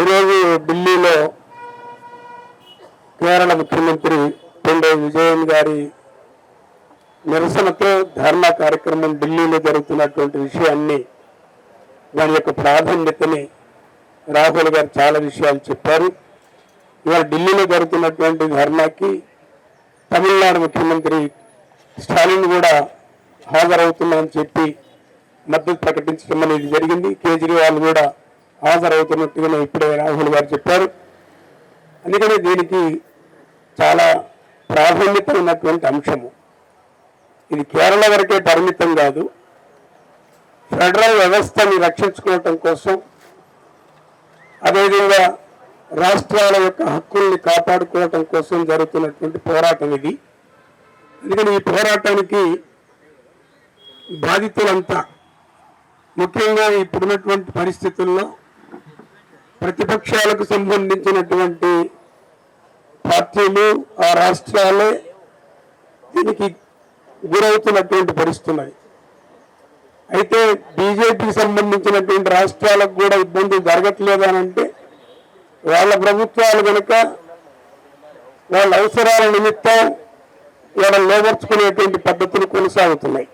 ఈరోజు ఢిల్లీలో కేరళ ముఖ్యమంత్రి పినరయి విజయన్ గారి నిరసనతో ధర్నా కార్యక్రమం ఢిల్లీలో జరుగుతున్నటువంటి విషయాన్ని దాని యొక్క ప్రాధాన్యతని రాహుల్ గారు చాలా విషయాలు చెప్పారు. ఇవాళ ఢిల్లీలో జరుగుతున్నటువంటి ధర్నాకి తమిళనాడు ముఖ్యమంత్రి స్టాలిన్ కూడా హాజరవుతున్నామని చెప్పి మద్దతు ప్రకటించడం అనేది జరిగింది. కేజ్రీవాల్ కూడా హాజరవుతున్నట్టుగా ఇప్పుడే రాహుల్ గారు చెప్పారు. అందుకని దీనికి చాలా ప్రాధాన్యత ఉన్నటువంటి అంశము. ఇది కేరళ వరకే పరిమితం కాదు. ఫెడరల్ వ్యవస్థని రక్షించుకోవటం కోసం అదేవిధంగా రాష్ట్రాల యొక్క హక్కుల్ని కాపాడుకోవటం కోసం జరుగుతున్నటువంటి పోరాటం ఇది. అందుకని ఈ పోరాటానికి బాధితులంతా ముఖ్యంగా ఇప్పుడున్నటువంటి పరిస్థితుల్లో ప్రతిపక్షాలకు సంబంధించినటువంటి పార్టీలు ఆ రాష్ట్రాలే దీనికి గురవుతున్నటువంటి పరిస్థితున్నాయి అయితే బీజేపీకి సంబంధించినటువంటి రాష్ట్రాలకు కూడా ఇబ్బంది జరగట్లేదు అని అంటే వాళ్ళ ప్రభుత్వాలు కనుక వాళ్ళ అవసరాల నిమిత్తం వాళ్ళ లోపరుచుకునేటువంటి పద్ధతులు కొనసాగుతున్నాయి.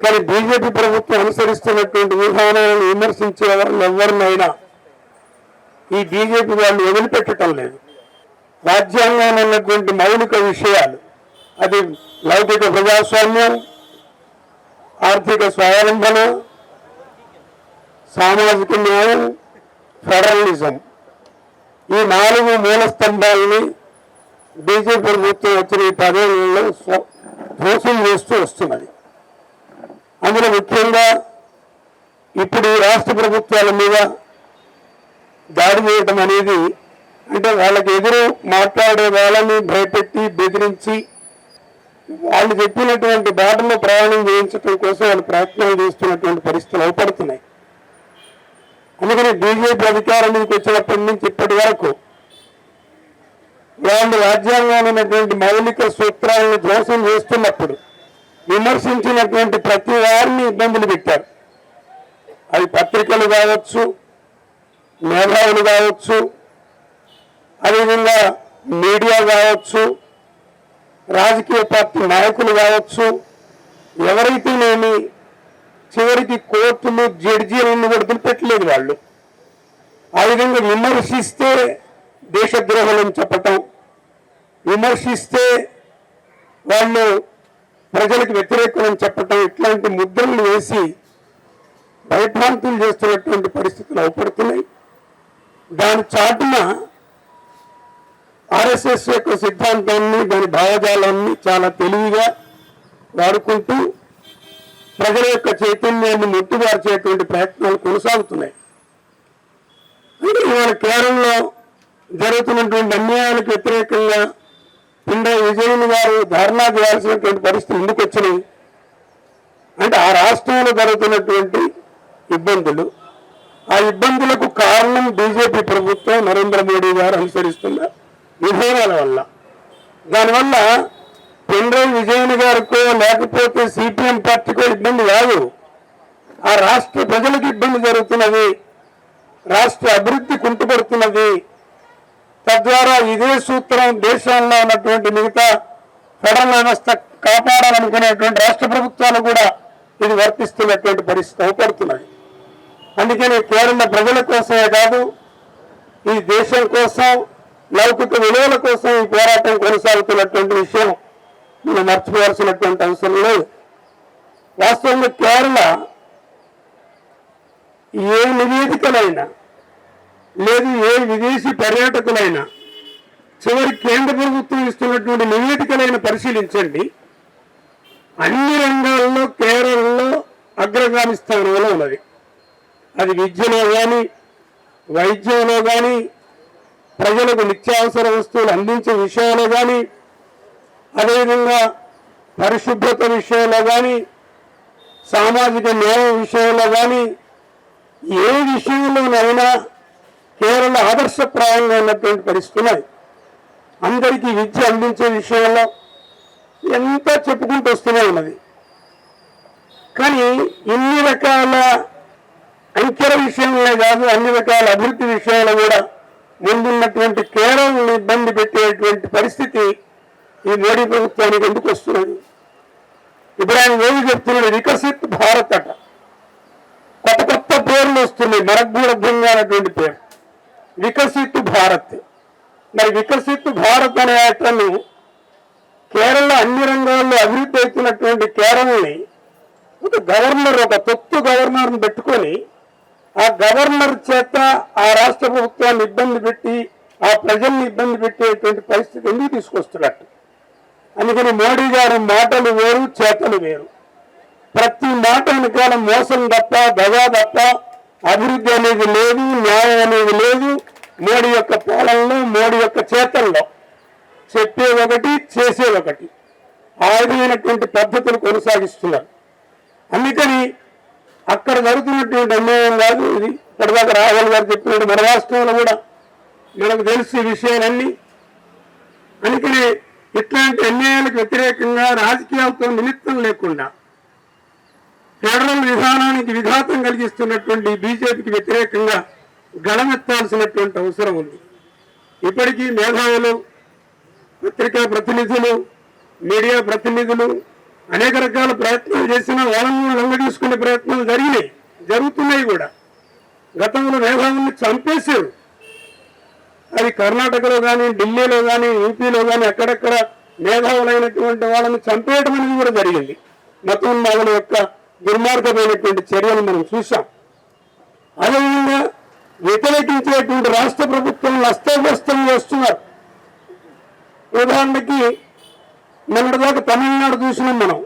కానీ బీజేపీ ప్రభుత్వం అనుసరిస్తున్నటువంటి విధానాలను విమర్శించే వాళ్ళు ఎవరినైనా ఈ బీజేపీ వాళ్ళు వదిలిపెట్టడం లేదు. రాజ్యాంగంలో ఉన్నటువంటి మౌలిక విషయాలు అది లౌకిక ప్రజాస్వామ్యం ఆర్థిక స్వావలంబన సామాజిక న్యాయం ఫెడరలిజం. ఈ నాలుగు మూల స్తంభాలని బీజేపీ ప్రభుత్వం వచ్చిన ఈ పదేళ్ళలో స్వ- ధ్వంసం చేస్తూ వస్తున్నది. అందులో ముఖ్యంగా ఇప్పుడు ఈ రాష్ట్ర ప్రభుత్వాల మీద దాడి చేయటం అనేది అంటే వాళ్ళకి ఎదురు మాట్లాడే వాళ్ళని భయపెట్టి బెదిరించి వాళ్ళు చెప్పినటువంటి బాటలో ప్రయాణం చేయించడం కోసం వాళ్ళు ప్రయత్నాలు చేస్తున్నటువంటి పరిస్థితులు అవపడుతున్నాయి అందుకని బీజేపీ అధికారానికి వచ్చినప్పటి నుంచి ఇప్పటి వరకు వాళ్ళు రాజ్యాంగమైనటువంటి మౌలిక సూత్రాలను ధ్వంసం చేస్తున్నప్పుడు విమర్శించినటువంటి ప్రతి వారిని ఇబ్బందులు పెట్టారు. అది పత్రికలు కావచ్చు మేధావులు కావచ్చు అదేవిధంగా మీడియా కావచ్చు రాజకీయ పార్టీ నాయకులు కావచ్చు ఎవరైతేనేమి చివరికి కోర్టులు జడ్జీలను కూడా వదిలిపెట్టలేదు వాళ్ళు. ఆ విధంగా విమర్శిస్తే దేశద్రోహులను చెప్పటం విమర్శిస్తే వాళ్ళు ప్రజలకు వ్యతిరేకులను చెప్పటం ఇట్లాంటి ముద్రలు వేసి భయభ్రాంతులు చేస్తున్నటువంటి పరిస్థితులు అవపడుతున్నాయి. దాని చాటున ఆర్ఎస్ఎస్ యొక్క సిద్ధాంతాన్ని దాని భావజాలాన్ని చాలా తెలివిగా వాడుకుంటూ ప్రజల యొక్క చైతన్యాన్ని ముట్టుబార్చేటువంటి ప్రయత్నాలు కొనసాగుతున్నాయి. అంటే ఇవాళ కేరళలో జరుగుతున్నటువంటి అన్యాయాలకు వ్యతిరేకంగా పిండ విజయులు గారు ధర్నా చేయాల్సినటువంటి పరిస్థితి ఎందుకు వచ్చినాయి? అంటే ఆ రాష్ట్రంలో జరుగుతున్నటువంటి ఇబ్బందులు ఆ ఇబ్బందులకు కారణం బీజేపీ ప్రభుత్వం నరేంద్ర మోడీ గారు అనుసరిస్తున్న విధానాల వల్ల. దానివల్ల పెండ్రై విజయన్ గారికో లేకపోతే సిపిఎం పార్టీకో ఇబ్బంది కాదు. ఆ రాష్ట్ర ప్రజలకు ఇబ్బంది జరుగుతున్నది. రాష్ట్ర అభివృద్ధి కుంటుపడుతున్నది. తద్వారా ఇదే సూత్రం దేశంలో ఉన్నటువంటి మిగతా ఫెడరల్ వ్యవస్థ కాపాడాలనుకునేటువంటి రాష్ట్ర ప్రభుత్వాలు కూడా ఇది వర్తిస్తున్నటువంటి పరిస్థితి అవపడుతున్నది అందుకని కేరళ ప్రజల కోసమే కాదు ఈ దేశం కోసం లౌకిక విలువల కోసం ఈ పోరాటం కొనసాగుతున్నటువంటి విషయం మనం మర్చిపోవాల్సినటువంటి అవసరం లేదు. వాస్తవంగా కేరళ ఏ నివేదికలైనా లేదు ఏ విదేశీ పర్యాటకులైనా చివరి కేంద్ర ప్రభుత్వం ఇస్తున్నటువంటి నివేదికలైన పరిశీలించండి. అన్ని రంగాల్లో కేరళలో అగ్రగామి స్థానంలో ఉన్నది. అది విద్యలో కానీ వైద్యంలో కానీ ప్రజలకు నిత్యావసర వస్తువులు అందించే విషయంలో కానీ అదేవిధంగా పరిశుభ్రత విషయంలో కానీ సామాజిక న్యాయం విషయంలో కానీ ఏ విషయంలోనైనా కేరళ ఆదర్శప్రాయంగా ఉన్నటువంటి పరిస్థితున్నాయి అందరికీ విద్య అందించే విషయంలో ఎంత చెప్పుకుంటూ వస్తూనే ఉన్నది. కానీ ఇన్ని రకాల అంకెల విషయంలో కాదు అన్ని రకాల అభివృద్ధి విషయంలో కూడా ముందున్నటువంటి కేరళను ఇబ్బంది పెట్టేటువంటి పరిస్థితి ఈ మోడీ ప్రభుత్వానికి ఎందుకు వస్తున్నది? ఇప్పుడు ఆయన ఏమి చెప్తున్నాడు? వికసిత్ భారత్ అట. కొత్త కొత్త పేర్లు వస్తున్నాయి మనకు కూడా భిన్నమైనటువంటి పేరు. వికసిత్ భారత్. మరి వికసిత్ భారత్ అనే అతను కేరళ అన్ని రంగాల్లో అభివృద్ధి అవుతున్నటువంటి కేరళని ఒక గవర్నర్ ఒక తొత్తు గవర్నర్ని పెట్టుకొని ఆ గవర్నర్ చేత ఆ రాష్ట్ర ప్రభుత్వాన్ని ఇబ్బంది పెట్టి ఆ ప్రజల్ని ఇబ్బంది పెట్టేటువంటి పరిస్థితి ఎందుకు తీసుకొస్తున్నట్టు? అందుకని మోడీ గారి మాటలు వేరు చేతలు వేరు. ప్రతి మాట వెనకాల మోసం తప్ప దగా తప్ప అభివృద్ధి అనేది లేదు న్యాయం అనేది లేదు. మోడీ యొక్క పాలనలో మోడీ యొక్క చేతల్లో చెప్పే ఒకటి చేసే ఒకటి. ఆదైనటువంటి పద్ధతులు కొనసాగిస్తున్నారు. అందుకని అక్కడ జరుగుతున్నటువంటి అన్యాయం కాదు ఇది. ఇప్పటిదాకా రాహుల్ గారు చెప్పినట్టు మన రాష్ట్రంలో కూడా మనకు తెలిసి ఈ విషయాలన్నీ. అందుకని ఇట్లాంటి అన్యాయాలకు వ్యతిరేకంగా రాజకీయాలతో నిమిత్తం లేకుండా ఫెడరల్ విధానానికి విఘాతం కలిగిస్తున్నటువంటి బీజేపీకి వ్యతిరేకంగా గళమెత్తాల్సినటువంటి అవసరం ఉంది. ఇప్పటికీ మేధావులు పత్రికా ప్రతినిధులు మీడియా ప్రతినిధులు అనేక రకాల ప్రయత్నాలు చేసిన వాళ్ళను కూడా లొంగదీసుకునే ప్రయత్నాలు జరిగినాయి జరుగుతున్నాయి కూడా. గతంలో మేధావుల్ని చంపేశారు. అది కర్ణాటకలో కానీ ఢిల్లీలో కానీ యూపీలో కానీ అక్కడక్కడ మేధావులైనటువంటి వాళ్ళని చంపేయడం అనేది కూడా జరిగింది. మతోన్మాదుల యొక్క దుర్మార్గమైనటువంటి చర్యలు మనం చూసాం అదేవిధంగా వ్యతిరేకించేటువంటి రాష్ట్ర ప్రభుత్వం అస్తవ్యస్తం చేస్తున్నారు ఉదాహరణకి మొన్నటిదాకా తమిళనాడు చూసినాం మనం.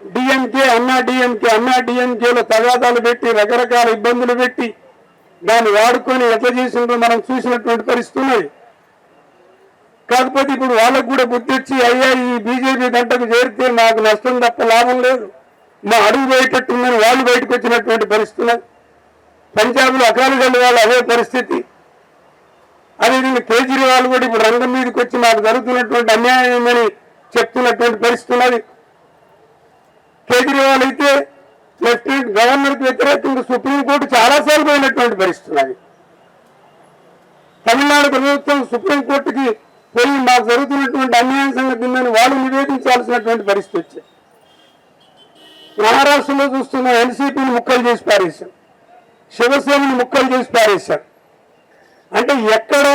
డిఎంకే అన్నా డిఎంకే అన్నా డిఎంకేలో తగాదాలు పెట్టి రకరకాల ఇబ్బందులు పెట్టి దాన్ని వాడుకొని ఎట్లా చేసిందో మనం చూసినటువంటి పరిస్థితి కాకపోతే ఇప్పుడు వాళ్ళకు కూడా బుద్ధి వచ్చి అయ్యా ఈ బీజేపీ గంటకు చేరితే మాకు నష్టం తప్ప లాభం లేదు. మా అడుగు బయటట్టుందని వాళ్ళు బయటకు వచ్చినటువంటి పరిస్థితులు పంజాబ్లో అకాలీదళ వాళ్ళు అదే పరిస్థితి. అదేవిధంగా కేజ్రీవాల్ కూడా ఇప్పుడు రంగం మీదకి వచ్చి మాకు జరుగుతున్నటువంటి అన్యాయం చెప్తున్నటువంటి పరిస్థితి ఉన్నది. కేజ్రీవాల్ అయితే లెఫ్టినెంట్ గవర్నర్కి వ్యతిరేకంగా సుప్రీంకోర్టు చాలాసార్లు పోయినటువంటి పరిస్థితి ఉన్నది. తమిళనాడు ప్రభుత్వం సుప్రీంకోర్టుకి పోయి మాకు జరుగుతున్నటువంటి అన్యాయం సంగతిందని వాళ్ళు నివేదించాల్సినటువంటి పరిస్థితి వచ్చింది. మహారాష్ట్రలో చూస్తున్న ఎన్సీపీని ముక్కలు చేసి పారేశాం శివసేనని ముక్కలు చేసి పారేశాం అంటే ఎక్కడ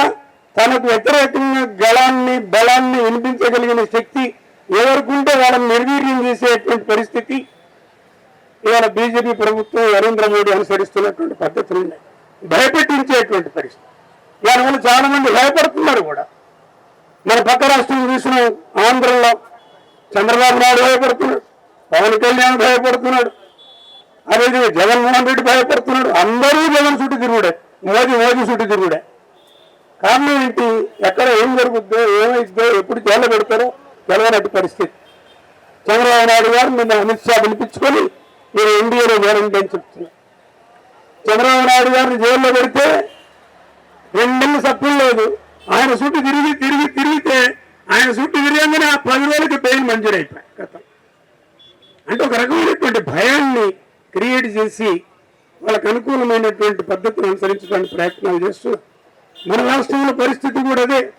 తనకు వ్యతిరేకంగా గళాన్ని బలాన్ని వినిపించగలిగిన శక్తి ఎవరికుంటే వాళ్ళని నిర్వీర్యం చేసేటువంటి పరిస్థితి ఇవాళ బీజేపీ ప్రభుత్వం నరేంద్ర మోడీ అనుసరిస్తున్నటువంటి పద్ధతులు ఉన్నాయి. భయపెట్టించేటువంటి పరిస్థితి. దానివల్ల చాలా మంది భయపడుతున్నారు కూడా. మన పక్క రాష్ట్రం చూసిన ఆంధ్రలో చంద్రబాబు నాయుడు భయపడుతున్నాడు పవన్ కళ్యాణ్ భయపడుతున్నాడు అదేవిధంగా జగన్మోహన్ రెడ్డి భయపడుతున్నాడు అందరూ జగన్ చుట్టూ తిరుగుడే మోదీ మోదీ చుట్టూ తిరుగుడే కారణం ఏంటి? ఎక్కడ ఏం జరుగుద్దో ఏమైద్దో ఎప్పుడు జైల్లో పెడతారో తెలవనట్టు పరిస్థితి. చంద్రబాబు నాయుడు గారు నిన్న అమిత్ షా పిలిపించుకొని మీరు ఎన్డీఏలో చేరండి అని చెప్తున్నారు చంద్రబాబు నాయుడు గారిని జైల్లో పెడితే రెండు నెలలు సప్పులు లేదు. ఆయన చుట్టు తిరిగి తిరిగి తిరిగితే ఆయన చుట్టు తిరిగంగానే ఆ పది రోజులకి పెయిన్ మంజూరు కథ అంటే ఒక రకమైనటువంటి భయాన్ని క్రియేట్ చేసి వాళ్ళకు అనుకూలమైనటువంటి పద్ధతిని అనుసరించడానికి ప్రయత్నాలు చేస్తున్నారు మన రాష్ట్రంలో పరిస్థితి కూడా అదే.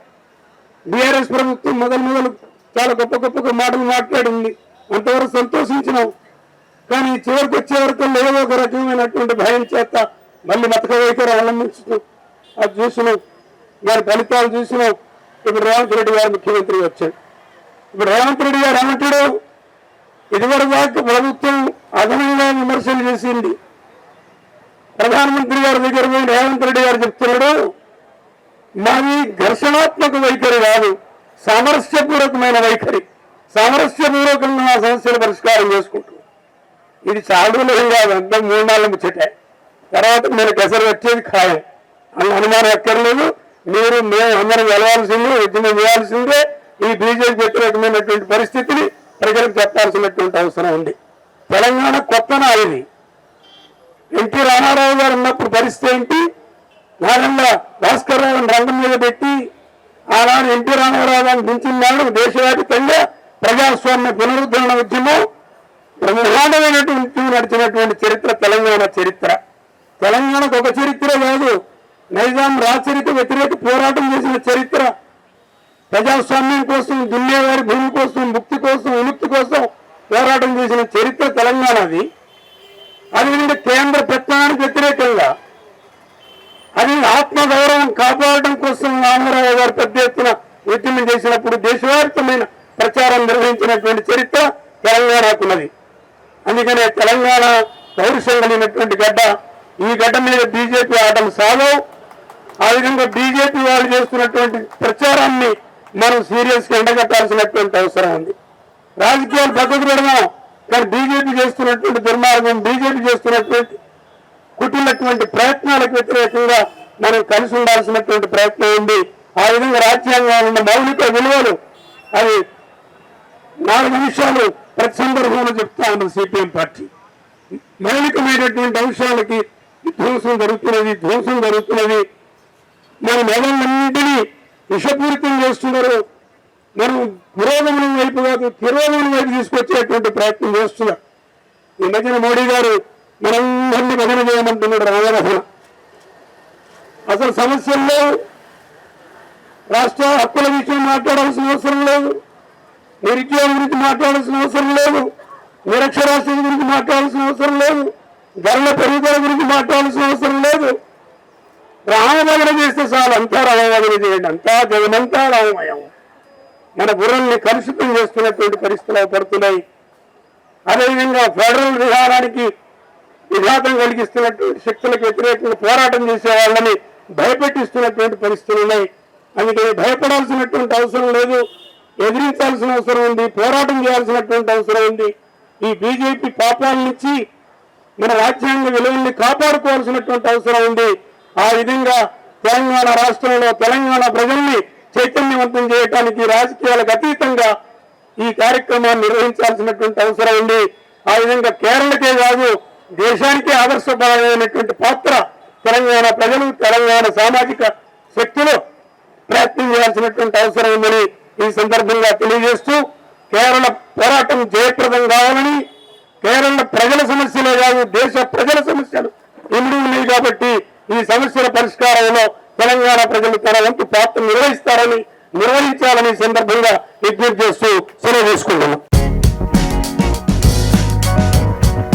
బీఆర్ఎస్ ప్రభుత్వం మొదలు మొదలు చాలా గొప్ప గొప్పగా మాటలు మాట్లాడింది. అంతవరకు సంతోషించినాం. కానీ చివరికి వచ్చే వరకు ఏదో ఒక రకమైనటువంటి భయం చేత మళ్ళీ మతక వైఖరి అవలంబించడం అది చూసినాం. దాని ఫలితాలు చూసినాం. ఇప్పుడు రేవంత్ రెడ్డి గారు ముఖ్యమంత్రి వచ్చాడు ఇప్పుడు రేవంత్ రెడ్డి గారు ఏమంటాడు? ఇదివరకు దాకా ప్రభుత్వం అదనంగా విమర్శలు చేసింది. ప్రధానమంత్రి గారి దగ్గర పోయి రేవంత్ రెడ్డి గారు చెప్తున్నాడు మాది ఘర్షణాత్మక వైఖరి కాదు సామరస్యపూర్వకమైన వైఖరి. సామరస్యపూర్వకంగా మా సమస్యలు పరిష్కారం చేసుకుంటున్నాం ఇది చాలా రోజులు కాదు అంతా మూడు నాలుగు ముచ్చటే. తర్వాత మీరు ఎసరు వచ్చేది ఖాయం. అన్న అనుమానం ఎక్కర్లేదు. మీరు మేము అందరం వెళ్ళవలసిందే ఉద్యమం చేయాల్సిందే ఈ బీజేపీ వ్యతిరేకమైనటువంటి పరిస్థితిని ప్రజలకు చెప్పాల్సినటువంటి అవసరం ఉంది. తెలంగాణ కొత్త నాయని. ఎన్టీ రామారావు గారు ఉన్నప్పుడు పరిస్థితి ఏంటి? నారాయణ భాస్కర్ రావుని రంగం మీద పెట్టి ఆనాడు ఎన్టీ రామారావు గారిని దించినాడు దేశవ్యాప్తంగా ప్రజాస్వామ్య పునరుద్ధరణ ఉద్యమం బ్రహ్మాండమైనటువంటి ఉద్యమం నడిచినటువంటి చరిత్ర తెలంగాణ చరిత్ర. తెలంగాణకు ఒక చరిత్ర కాదు నైజాం రాచరిక వ్యతిరేక పోరాటం చేసిన చరిత్ర. ప్రజాస్వామ్యం కోసం దున్నేవారి భూమి కోసం ముక్తి కోసం విముక్తి కోసం పోరాటం చేసిన చరిత్ర తెలంగాణది. అదేవిధంగా కేంద్ర పెత్తనానికి వ్యతిరేకంగా అది ఆత్మగౌరవం కాపాడడం కోసం రామారావు గారు పెద్ద ఎత్తున ఉద్యమం చేసినప్పుడు దేశవ్యాప్తమైన ప్రచారం నిర్వహించినటువంటి చరిత్ర తెలంగాణకున్నది. అందుకనే తెలంగాణ పౌరుషం కలిగినటువంటి గడ్డ ఈ గడ్డ మీద బీజేపీ ఆటలు సాగవు. ఆ విధంగా బీజేపీ వాళ్ళు చేస్తున్నటువంటి ప్రచారాన్ని మనం సీరియస్ ఎండగట్టాల్సినటువంటి అవసరం ఉంది. రాజకీయాలు పక్కకు పెడదాం. కానీ బీజేపీ చేస్తున్నటువంటి దుర్మార్గం బీజేపీ చేస్తున్నటువంటి పుట్టినటువంటి ప్రయత్నాలకు వ్యతిరేకంగా మనం కలిసి ఉండాల్సినటువంటి ప్రయత్నం ఉంది. ఆ విధంగా రాజ్యాంగంలో ఉన్న మౌలిక విలువలు అవి నాలుగు నిమిషాలు ప్రతి సందర్భంలో చెప్తా ఉన్నది సిపిఎం పార్టీ. మౌలికమైనటువంటి అంశాలకి ధ్వంసం జరుగుతున్నది ధ్వంసం జరుగుతున్నది. మన మెదళ్ళన్నింటినీ విషపూరితం చేస్తున్నారు. మనం పురోగమనం వైపు కాదు తిరోగమనం వైపు తీసుకొచ్చేటువంటి ప్రయత్నం చేస్తున్నారు. ఈ మధ్యన మోడీ గారు మనందరినీ భజన చేయమంటున్నాడు రామరహన అసలు లేవు. రాష్ట్ర హక్కుల విషయం మాట్లాడాల్సిన అవసరం లేదు. నిరుద్యోగం గురించి మాట్లాడాల్సిన అవసరం లేదు. నిరక్షరాస్యత గురించి మాట్లాడాల్సిన అవసరం లేదు. ధరల పెరుగుదల గురించి మాట్లాడాల్సిన అవసరం లేదు. రామభజన చేస్తే చాలు అంతా రామభజన చేయండి. అంతా జగమంతా రామమయం. మన బుర్రల్ని కలుషితం చేస్తున్నటువంటి పరిస్థితులు పడుతున్నాయి అదేవిధంగా ఫెడరల్ విధానానికి విఘాతం కలిగిస్తున్నటువంటి శక్తులకు వ్యతిరేకంగా పోరాటం చేసే వాళ్ళని భయపెట్టిస్తున్నటువంటి పరిస్థితులు ఉన్నాయి. అందుకని భయపడాల్సినటువంటి అవసరం లేదు. ఎదిరించాల్సిన అవసరం ఉంది. పోరాటం చేయాల్సినటువంటి అవసరం ఉంది. ఈ బీజేపీ పాపాల నుంచి మన రాజ్యాంగ విలువల్ని కాపాడుకోవాల్సినటువంటి అవసరం ఉంది. ఆ విధంగా తెలంగాణ రాష్ట్రంలో తెలంగాణ ప్రజల్ని చైతన్యవంతం చేయడానికి రాజకీయాలకు అతీతంగా ఈ కార్యక్రమాన్ని నిర్వహించాల్సినటువంటి అవసరం ఉంది. ఆ విధంగా కేరళకే కాదు దేశానికి ఆదర్శపరమైనటువంటి పాత్ర తెలంగాణ ప్రజలు తెలంగాణ సామాజిక శక్తులు ప్రయత్నం చేయాల్సినటువంటి అవసరం ఉందని ఈ సందర్భంగా తెలియజేస్తూ కేరళ పోరాటం జయప్రదం కావాలని కేరళ ప్రజల సమస్యలే కాదు దేశ ప్రజల సమస్యలు ఎన్ని ఉన్నాయి కాబట్టి ఈ సమస్యల పరిష్కారంలో తెలంగాణ ప్రజలు తన వంతు పాత్ర నిర్వహిస్తారని నిర్వహించాలని సందర్భంగా విజ్ఞప్తి చేస్తూ సెలవు తీసుకుంటున్నాం